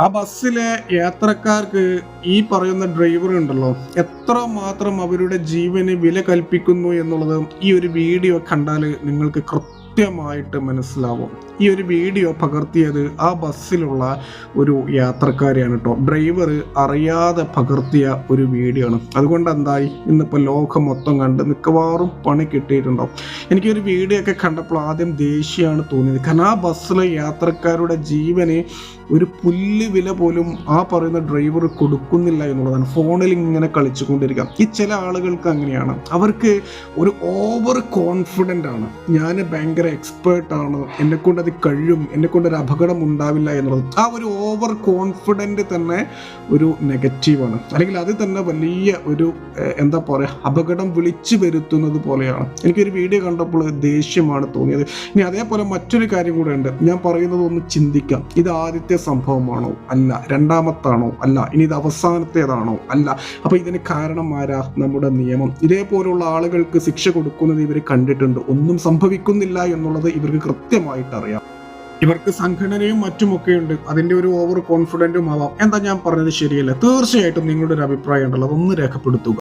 ആ ബസ്സിലെ യാത്രക്കാർക്ക് ഈ പറയുന്ന ഡ്രൈവർ ഉണ്ടല്ലോ എത്ര മാത്രം അവരുടെ ജീവന് വില കൽപ്പിക്കുന്നു എന്നുള്ളത് ഈ ഒരു വീഡിയോ കണ്ടാൽ നിങ്ങൾക്ക് കൃത്യമായിട്ട് മനസ്സിലാവും. ഈ ഒരു വീഡിയോ പകർത്തിയത് ആ ബസ്സിലുള്ള ഒരു യാത്രക്കാരെയാണ് കേട്ടോ ഡ്രൈവർ അറിയാതെ പകർത്തിയ ഒരു വീഡിയോ ആണ്. അതുകൊണ്ട് എന്തായി ഇന്നിപ്പോൾ ലോകം മൊത്തം കണ്ട് മിക്കവാറും പണി കിട്ടിയിട്ടുണ്ടാവും. എനിക്കൊരു വീഡിയോ ഒക്കെ കണ്ടപ്പോൾ ആദ്യം ദേഷ്യമാണ് തോന്നിയത്. കാരണം ആ ബസ്സിലെ യാത്രക്കാരുടെ ജീവന് ഒരു പുല്ല് വില പോലും ആ പറയുന്ന ഡ്രൈവർ കൊടുക്കുന്നില്ല എന്നുള്ളതാണ്. ഫോണിൽ ഇങ്ങനെ കളിച്ചുകൊണ്ടിരിക്കുക. ഈ ചില ആളുകൾക്ക് അങ്ങനെയാണ്. അവർക്ക് ഒരു ഓവർ കോൺഫിഡന്റ് ആണ്. ഞാൻ ഭയങ്കര ആണ്. എന്നെ കൊണ്ട് അത് കഴിയും. എന്നെ കൊണ്ട് ഒരു അപകടം ഉണ്ടാവില്ല എന്നുള്ളത്. ആ ഒരു ഓവർ കോൺഫിഡന്റ് തന്നെ ഒരു നെഗറ്റീവാണ് അല്ലെങ്കിൽ അത് തന്നെ വലിയ ഒരു എന്താ പറയുക അപകടം വിളിച്ചു വരുത്തുന്നത് പോലെയാണ്. എനിക്കൊരു വീഡിയോ കണ്ടപ്പോൾ ദേഷ്യമാണ് തോന്നിയത്. ഇനി അതേപോലെ മറ്റൊരു കാര്യം കൂടെ ഉണ്ട്. ഞാൻ പറയുന്നത് ഒന്ന് ചിന്തിക്കാം. ഇത് ആദ്യത്തെ സംഭവമാണോ അല്ല? രണ്ടാമത്താണോ അല്ല? ഇനി ഇത് അവസാനത്തേതാണോ അല്ല? അപ്പോൾ ഇതിന് കാരണം ആരാ? നമ്മുടെ നിയമം. ഇതേപോലുള്ള ആളുകൾക്ക് ശിക്ഷ കൊടുക്കുന്നത് ഇവർ കണ്ടിട്ടുണ്ട്. ഒന്നും സംഭവിക്കുന്നില്ല എന്നുള്ളത് ഇവർക്ക് കൃത്യമായിട്ട് അറിയാം. ഇവർക്ക് സംഘടനയും മറ്റുമൊക്കെ ഉണ്ട്. അതിന്റെ ഒരു ഓവർ കോൺഫിഡന്റും ആവാം. എന്താ ഞാൻ പറഞ്ഞത് ശരിയല്ല? തീർച്ചയായിട്ടും നിങ്ങളുടെ ഒരു അഭിപ്രായം ഉണ്ടല്ലോ. അതൊന്ന് രേഖപ്പെടുത്തുക.